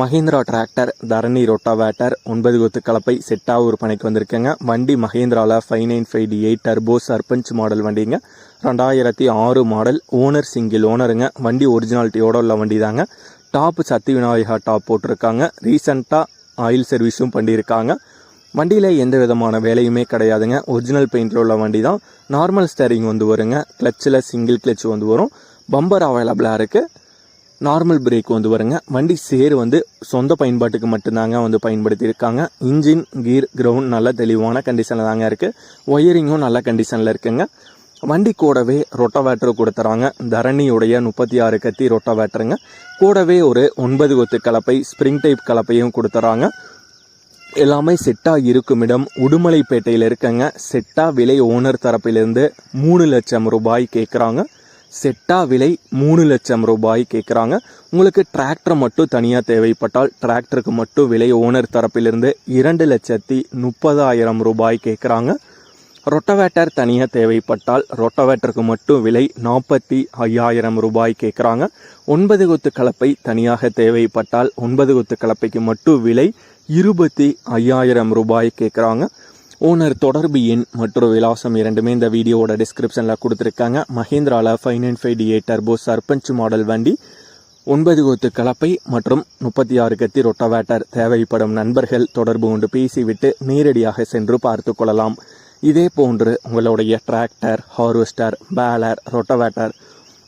Mahindra tractor தரணி rotavator ஒன்பது கொத்து கலப்பை செட்டாக பணிக்கு வந்திருக்கேங்க. வண்டி மஹேந்திராவில் five nine five D eight turbo Sarpanch model வண்டிங்க. ரெண்டாயிரத்தி ஆறு மாடல் ஓனர் சிங்கிள் ஓனருங்க. வண்டி ஒரிஜினாலிட்டியோட உள்ள வண்டி தாங்க டாப் சக்தி விநாயகா டாப் போட்டிருக்காங்க. ரீசண்டாக ஆயில் சர்வீஸும் பண்ணியிருக்காங்க. வண்டியில் எந்த விதமான வேலையுமே கிடையாதுங்க. ஒரிஜினல் பெயிண்டில் உள்ள வண்டி தான் நார்மல் ஸ்டேரிங் வந்து வருங்க. கிளச்சில் சிங்கிள் கிளச் வந்து வரும். பம்பர் அவைலபிளாக இருக்குது நார்மல் பிரேக் வந்து வருங்க வண்டி சேர் வந்து சொந்த பயன்பாட்டுக்கு மட்டும்தாங்க வந்து பயன்படுத்தியிருக்காங்க. இன்ஜின் கீர் கிரவுண்ட் நல்ல தெளிவான கண்டிஷனில் தாங்க இருக்குது ஒயரிங்கும் நல்ல கண்டிஷனில் இருக்குங்க. வண்டி கூடவே ரொட்டவேட்டர் கொடுத்துறாங்க. தரணியுடைய முப்பத்தி ஆறு கத்தி ரொட்டவேட்டருங்க கூடவே ஒரு ஒன்பது கொத்து கலப்பை ஸ்ப்ரிங் டைப் கலப்பையும் கொடுத்துறாங்க. எல்லாமே செட்டாக இருக்கும் இடம். உடுமலைப்பேட்டையில் இருக்கங்க. செட்டாக விலை ஓனர் தரப்பிலிருந்து மூணு லட்சம் ரூபாய் கேட்குறாங்க செட்டா விலை மூணு லட்சம் ரூபாய் கேட்குறாங்க உங்களுக்கு டிராக்டர் மட்டும் தனியாக தேவைப்பட்டால் டிராக்டருக்கு மட்டும் விலை ஓனர் தரப்பிலிருந்து இரண்டு லட்சத்தி முப்பதாயிரம் ரூபாய் கேட்குறாங்க ரொட்டவேட்டர் தனியாக தேவைப்பட்டால் ரொட்டவேட்டருக்கு மட்டும் விலை நாற்பத்தி ஐயாயிரம் ரூபாய் கேட்குறாங்க ஒன்பது கொத்து கலப்பை தனியாக தேவைப்பட்டால் ஒன்பது கொத்து கலப்பைக்கு மட்டும் விலை இருபத்தி ஐயாயிரம் ரூபாய் கேட்குறாங்க ஓனர் தொடர்பு எண் மற்றும் விலாசம் இரண்டுமே இந்த வீடியோவோட டிஸ்கிரிப்ஷனில் கொடுத்துருக்காங்க. மஹேந்திராவில் five nine five D eight turbo Sarpanch model வண்டி ஒன்பது கொத்து கலப்பை மற்றும் முப்பத்தி ஆறு கத்தி ரொட்டவேட்டர் தேவைப்படும் நண்பர்கள் தொடர்பு கொண்டு பேசிவிட்டு நேரடியாக சென்று பார்த்து கொள்ளலாம். இதே போன்று உங்களுடைய டிராக்டர் ஹார்வெஸ்டர் பேலர் ரொட்டவேட்டர்